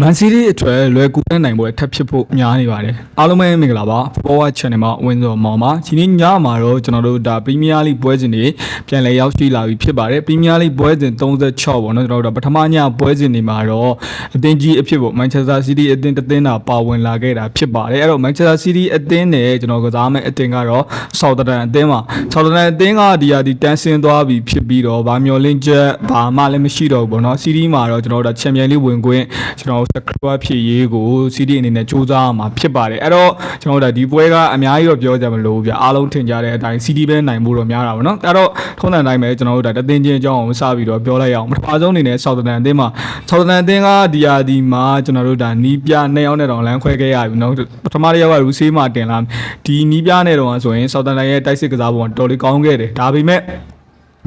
မန်စီးတီးအတွက်လွယ်ကူတဲ့နိုင်ပွဲထပ်ဖြစ်ဖို့များနေပါတယ်အားလုံးပဲမင်္ဂလာပါ Forward Channel မှာဝင်းစော်မောင်ပါဒီနေ့ညမှာတော့ကျွန်တော်တို့ဒါ Premier League ပွဲစဉ်တွေပြန်လည်ရောက်ရှိလာပြီဖြစ်ပါတယ် Premier League ပွဲစဉ်36ပေါ့နော်ကျွန်တော်တို့ဒါပထမညပွဲစဉ်တွေမှာတော့အသင်းကြီးအဖြစ်ပေါ့ Manchester City အသင်းတစ်သင်းသာပါဝင်လာခဲ့တာဖြစ်ပါတယ်အဲ့တော့ Manchester City အသင်းနဲ့ကျွန်တော်ကစားမယ့်အသင်းကတော့ Southampton အသင်းပါ Southampton အသင်းကဒီဟာဒီတန်းဆင်းသွားပြီဖြစ်ပြီးတော့ဗာမျောလင်းချက်ဘာမှလည်းမရှိတော့ဘူးပေါ့နော် City မှာတော့ကျွန်တော်တို့ဒါ Champions League ဝင်ခွင့်ကျွန်တော် Scrub ဖြစ်ရေးကို CD အနေနဲ့စူးစမ်းမှာဖြစ်ပါတယ်အဲ့တော့ကျွန်တော်တို့ဒါဒီပွဲကအများကြီးတော့ပြောကြမလို့ဗျအားလုံးထင်ကြတဲ့အတိုင်း CD ပဲနိုင်ဖို့တော့များတာပေါ့နော်အဲ့တော့ထုံးတန်တိုင်းပဲကျွန်တော်တို့ဒါတသင်းချင်းအကြောင်းကိုစပြီးတော့ပြောလိုက်ရအောင်ပထမဆုံးအနေနဲ့ Southampton အသင်းမှာ Southampton အသင်းကဒီယာဒီမှာကျွန်တော်တို့ဒါနီးပြနှစ်ယောက်နဲ့တောင်လမ်းခွဲခဲ့ရပြီနော်ပထမတစ်ယောက်ကရူဆေးမှာတင်လာဒီနီးပြနဲ့တော့ဆိုရင် Southampton ရဲ့တိုက်စစ်ကစားပုံကတော်လေးကောင်းခဲ့တယ်ဒါပေမဲ့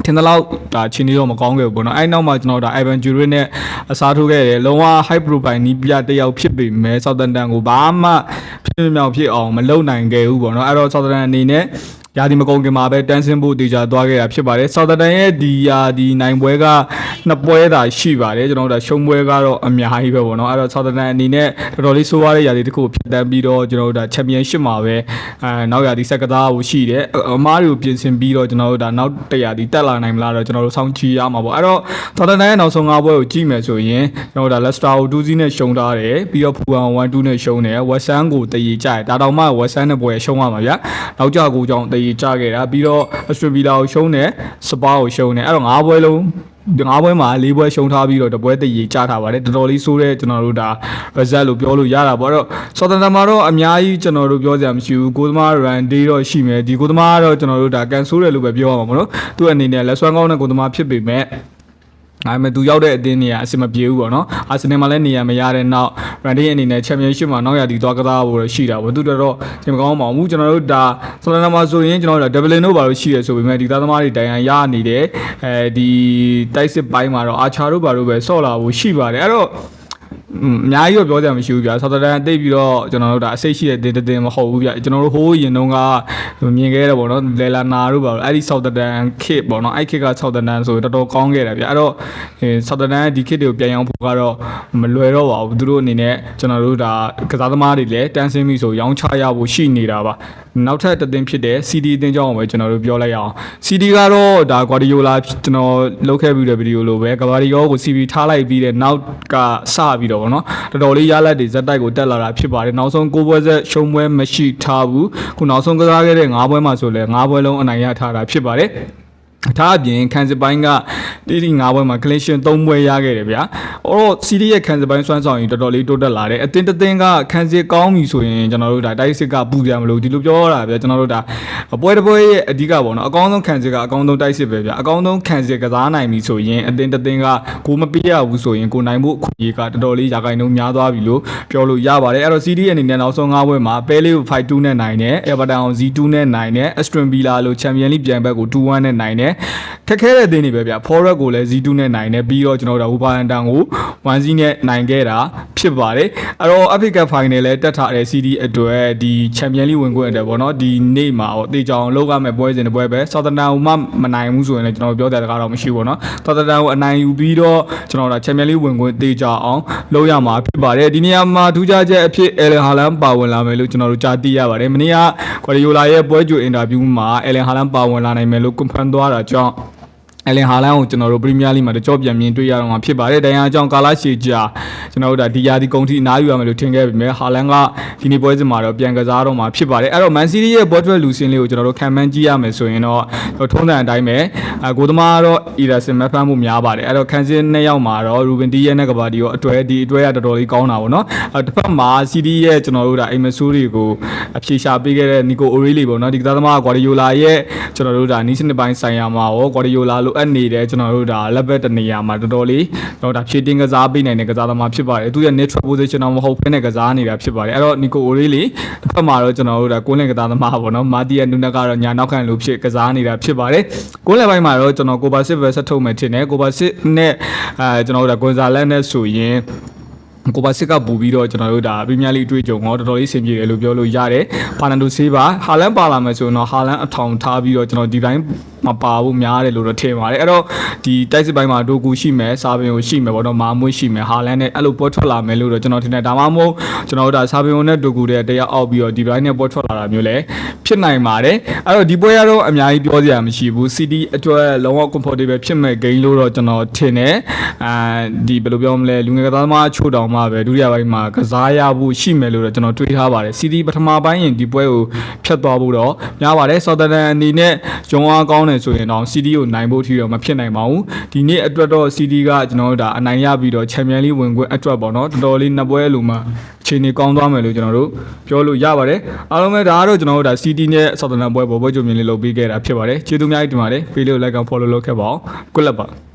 ထင်သလောက်ဒါချင်းနေတော့မကောင်းခဲ့ဘူးပေါ့နော်အဲ့နောက်မှာကျွန်တော်ဒါ Ivan Jure နဲ့အစားထိုးခဲ့တယ်လုံးဝ high profile နီးပြတစ်ယောက်ဖြစ်ပေမဲ့ Southampton ကိုဘာမှဖြစ်မြောက်ဖြစ်အောင်မလုပ်နိုင်ခဲ့ဘူးပေါ့နော်အဲ့တော့ Southampton အနေနဲ့ရာဒီမကုန်ခင်မှာပဲတန်းဆင်းဖို့တေချာသွားခဲ့တာဖြစ်ပါတယ်။ Southampton ရဲ့ဒီယာဒီနိုင်ပွဲကနှစ်ပွဲသာရှိပါတယ်ကျွန်တော်တို့ဒါရှုံးပွဲကတော့အများကြီးပဲပေါ့နော်အဲ့တော့ Southampton အနေနဲ့တော်တော်လေးဆိုးရတဲ့ရာဒီတစ်ခုကိုဖြတ်တန်းပြီးတော့ကျွန်တော်တို့ဒါ Championship မှာပဲအဲနောက်ရာဒီဆက်ကစားဖို့ရှိတယ်အအမားတွေကိုပြင်ဆင်ပြီးတော့ကျွန်တော်တို့ဒါနောက်တရာဒီတက်လာနိုင်မလားတော့ကျွန်တော်တို့စောင့်ကြည့်ရမှာပေါ့အဲ့တော့ Southampton ရဲ့နောက်ဆုံး၅ပွဲကိုကြည့်မယ်ဆိုရင်ကျွန်တော်တို့ဒါ Leicester ကို2-0နဲ့ရှုံးထားတယ်ပြီးတော့ Fulham 1-2နဲ့ရှုံးတယ် West Ham ကိုတည်ကြတယ်ဒါတောင်မှ West Ham နဲ့ပွဲရှုံးရမှာဗျာနောက်ကြကိုကြောင့်တည်ကြခဲ့တာပြီးတော့ Aston Villa ကိုရှုံးတယ် Spurs ကိုရှုံးတယ်အဲ့တော့၅ပွဲလုံးဒီငါးပွဲမှာ၄ပွဲရှုံးထားပြီးတော့တပွဲတည်ကြထားပါတယ်တော်တော်လေးဆိုးတဲ့ကျွန်တော်တို့ဒါ result လို့ပြောလို့ရတာပေါ့အဲ့တော့ Southampton မှာတော့အများကြီးကျွန်တော်တို့ပြောစရာမရှိဘူးကိုသမား run day တော့ရှိမယ်ဒီကိုသမားကတော့ကျွန်တော်တို့ဒါကန်ဆိုးတယ်လို့ပဲပြောရမှာပေါ့နော်သူ့အနေနဲ့လက်ဆွမ်းကောင်းတဲ့ကိုသမားဖြစ်ပေမဲ့ ဒါပေမဲ့သူရောက်တဲ့အတင်းနေရအဆင်မပြေဘူးပေါ့နော်အာဆင်နယ်မှာလည်းနေရမရတဲ့နောက် Randy အနေနဲ့ Championship မှာနောက်ရသည်သွားကစားဖို့ရှိတာပေါ့သူတို့တော့ဒီမကောင်းပါဘူးကျွန်တော်တို့ဒါဆလန်နာမှာဆိုရင်ကျွန်တော်တို့ Dublin တို့ဘာလို့ရှိရဆိုပေမဲ့ဒီသားသမားတွေတိုင်ရန်ရနေတယ်အဲဒီတိုက်စစ်ပိုင်းမှာတော့အာချာတို့ဘာလို့ပဲဆော့လာဖို့ရှိပါတယ်အဲ့တော့อืม အများကြီးတော့ပြောကြမှာမရှိဘူးဗျာဆော်တတန်တိတ်ပြီးတော့ကျွန်တော်တို့ဒါအစိတ်ရှိတဲ့တင်တင်မဟုတ်ဘူးဗျာကျွန်တော်တို့ဟိုးရင်တုန်းကမြင်ခဲ့တယ်ပေါ့နော်လေလာနာတို့ပါအဲ့ဒီဆော်တတန်ခစ်ပေါ့နော်အဲ့ခစ်ကဆော်တတန်ဆိုတော်တော်ကောင်းခဲ့တယ်ဗျာအဲ့တော့ဆော်တတန်ဒီခစ်တွေကိုပြန်ရောင်းဖို့ကတော့မလွယ်တော့ပါဘူးသူတို့အနေနဲ့ကျွန်တော်တို့ဒါကစားသမားတွေလည်းတန်းစင်းပြီဆိုရောင်းချရဖို့ရှိနေတာပါနောက်ထပ်တစ်သင်းဖြစ်တဲ့ CD အသင်းကြောင်းကိုပဲကျွန်တော်တို့ပြောလိုက်ရအောင် CD ကတော့ဒါ Guardiola ကျွန်တော်လုပ်ခဲ့ပြီးတဲ့ဗီဒီယိုလိုပဲ Guardiola ကို CB ထားလိုက်ပြီးတဲ့နောက်ကစပြီးတော့ဗောနော်တော်တော်လေးရလက်တွေဇက်တိုက်ကိုတက်လာတာဖြစ်ပါတယ်နောက်ဆုံး၉ပွဲဆက်ရှုံးပွဲမရှိထားဘူးခုနောက်ဆုံးကစားခဲ့တဲ့၅ပွဲမှာဆိုလဲ၅ပွဲလုံးအနိုင်ရထားတာဖြစ်ပါတယ် ထားအပြင်ခံစစ်ပိုင်းကတိတိ၅ပွဲမှာ collection ၃ပွဲရခဲ့တယ်ဗျာ။အော်တော့ CD ရဲ့ခံစစ်ပိုင်းစွမ်းဆောင်ရင်တော်တော်လေးတိုးတက်လာတယ်။အတင်းတတင်းကခံစစ်ကောင်းပြီဆိုရင်ကျွန်တော်တို့ဒါတိုက်စစ်ကပူကြမလို့ဒီလိုပြောရတာဗျာကျွန်တော်တို့ဒါပွဲတစ်ပွဲရဲ့အဓိကပေါ့နော်အကောင်းဆုံးခံစစ်ကအကောင်းဆုံးတိုက်စစ်ပဲဗျာ။အကောင်းဆုံးခံစစ်ကစားနိုင်ပြီဆိုရင်အတင်းတတင်းကကိုမပေးရဘူးဆိုရင်ကိုနိုင်ဖို့အခွင့်အရေးကတော်တော်လေးရာခိုင်နှုန်းများသွားပြီလို့ပြောလို့ရပါတယ်။အဲ့တော့ CD အနေနဲ့နောက်ဆုံး၅ပွဲမှာပဲလေးကို5-2နဲ့နိုင်တယ်။ Everton ကို Z2 နဲ့နိုင်တယ်။ Aston Villa လို့ Champions League ပြန်ဘက်ကို2-1နဲ့နိုင်တယ်။ခက်ခဲတဲ့သင်းတွေပဲဗျာ Forward ကိုလည်း Z2 နဲ့နိုင်တယ်ပြီးတော့ကျွန်တော်တို့ Wolverhampton ကို1-0နဲ့နိုင်ခဲ့တာဖြစ်ပါတယ်။အဲ့တော့ Epic Cup Final လည်းတက်ထားတဲ့ CD အတွက်ဒီ Champions League ဝင်ခွင့်အတွက်ပေါ့နော်ဒီနေ့မှာတော့တေချောင်လောက်ရမယ့်ပွဲစဉ်တစ်ပွဲပဲ Southampton ကိုမှမနိုင်ဘူးဆိုရင်လည်းကျွန်တော်ပြောတဲ့တကားတော့မရှိဘူးပေါ့နော်။ Southampton ကိုအနိုင်ယူပြီးတော့ကျွန်တော်တို့ Champions League ဝင်ခွင့်တေချောင်အောင်လုပ်ရမှာဖြစ်ပါတယ်။ဒီနေရာမှာထူးခြားချက်အဖြစ် Erling Haaland ပါဝင်လာမယ်လို့ကျွန်တော်တို့ကြားသိရပါတယ်။မနေ့က Guardiola ရဲ့ပွဲကြိုအင်တာဗျူးမှာ Erling Haaland ပါဝင်လာနိုင်မယ်လို့ confirm သွားတာကြောင့် အလင်ဟာလန်ကိုကျွန်တော်တို့ပရီးမီးယားလိမှာတကြောပြန်မြင်တွေ့ရတော့မှာဖြစ်ပါတယ်။တရားအကြောင်းကာလာရှီကြာကျွန်တော်တို့ဒါဒီယာဒီကုန်းတီအနားယူရမယ်လို့ထင်ခဲ့ပေမဲ့ဟာလန်ကဒီနေ့ပွဲစဉ်မှာတော့ပြန်ကစားတော့မှာဖြစ်ပါတယ်။အဲ့တော့မန်စီးတီးရဲ့ဘော့ထွက်လူစင်းလေးကိုကျွန်တော်တို့ခံမှန်းကြည့်ရမယ်ဆိုရင်တော့ထုံးတဲ့အတိုင်းပဲအကိုသမားကတော့အီရာစင်မဖမ်းမှုများပါတယ်။အဲ့တော့ခန်းစင်းနှစ်ယောက်မှာတော့ရူဘင်တီရဲ့နဲ့ကဘာဒီရောအတွဲဒီအတွဲကတော်တော်လေးကောင်းတာပေါ့နော်။အဲ့တစ်ဖက်မှာစီးတီးရဲ့ကျွန်တော်တို့ဒါအိမ်မဆူးတွေကိုအဖြေရှာပေးခဲ့တဲ့နီကိုအိုရီလီပေါ့နော်ဒီကစားသမားကဂွာဒီယိုလာရဲ့ကျွန်တော်တို့ဒါနီးစနစ်ပိုင်းဆိုင်ရာမှာရောဂွာဒီယိုလာလိုအပ်နေတဲ့ကျွန်တော်တို့ဒါလက်ဘက်တနေရာမှာတော်တော်လေးကျွန်တော်ဒါဖြည့်တင်းကစားပေးနိုင်တဲ့ကစားသမားဖြစ်ပါတယ်သူရဲ့ neutral position တော့မဟုတ်ဘဲနဲ့ကစားနေတာဖြစ်ပါတယ်အဲ့တော့နီကိုအိုရီလီတစ်ဖက်မှာတော့ကျွန်တော်တို့ဒါကိုလင်ကစားသမားပေါ့နော်မာတီယာနူနက်ကတော့ညာနောက်ခံလိုဖြစ်ကစားနေတာဖြစ်ပါတယ်ကိုလင်ပိုင်းမှာတော့ကျွန်တော်ကိုပါစစ်ပဲဆက်ထုတ်မယ်ထင်တယ်ကိုပါစစ်နဲ့အဲကျွန်တော်တို့ဒါကွန်ဇာလက်နဲ့ဆိုရင် ကိုပါစစ်ကပူပြီးတော့ကျွန်တော်တို့ဒါပရီးမီးယားလိအတွေ့အကြုံတော့တော်တော်လေးဆင်ပြေတယ်လို့ပြောလို့ရတယ်။ဖာနန်ဒိုဆေးပါဟာလန်ပါလာမယ်ဆိုရင်တော့ဟာလန်အထောင်ထားပြီးတော့ကျွန်တော်ဒီတိုင်းမပါဘူးများတယ်လို့တော့ထင်ပါတယ်အဲ့တော့ဒီတိုက်စစ်ပိုင်းမှာဒိုကူရှိမယ်စာပင်ကိုရှိမယ်ပေါ့နော်မာမွေးရှိမယ်ဟာလန်နဲ့အဲ့လိုပေါ်ထွက်လာမယ်လို့တော့ကျွန်တော်ထင်တယ်ဒါမှမဟုတ်ကျွန်တော်တို့ဒါစာပင်ကိုနဲ့ဒိုကူတဲ့တရားအောက်ပြီးတော့ဒီဘိုင်းနဲ့ပေါ်ထွက်လာတာမျိုးလည်းဖြစ်နိုင်ပါတယ်အဲ့တော့ဒီပွဲရတော့အများကြီးပြောစရာမရှိဘူး CD အတွက်လုံးဝ comfortable ဖြစ်မဲ့ game လို့တော့ကျွန်တော်ထင်တယ်အဲဒီဘယ်လိုပြောမလဲလူငယ်ကစားသမားချို့တောင်မှပဲဒုတိယပိုင်းမှာကစားရဖို့ရှိမယ်လို့တော့ကျွန်တော်တွေးထားပါတယ် CD ပထမပိုင်းရင်ဒီပွဲကိုဖြတ်သွားဖို့တော့များပါတယ် Southern အနေနဲ့ဂျုံအားကောင်းတယ်ဆိုရင်တော့ CD ကိုနိုင်ဖို့ထီတော့မဖြစ်နိုင်ပါဘူးဒီနေ့အတွက်တော့ CD ကကျွန်တော်တို့ဒါအနိုင်ရပြီးတော့ Champion League ဝင်ခွင့်အတွက်ပေါ့နော်တော်တော်လေးနှစ်ပွဲလို့မှအခြေအနေကောင်းသွားမယ်လို့ကျွန်တော်တို့ပြောလို့ရပါတယ်အားလုံးပဲဒါကတော့ကျွန်တော်တို့ဒါ CD နဲ့ Southern ပွဲပေါ်ပွဲကြုံမြင်လေးလုပ်ပေးခဲ့တာဖြစ်ပါတယ်ကျေးဇူးအများကြီးတင်ပါတယ်ပေးလို့ like and follow လုပ်ခဲ့ပါအောင် good luck ပါ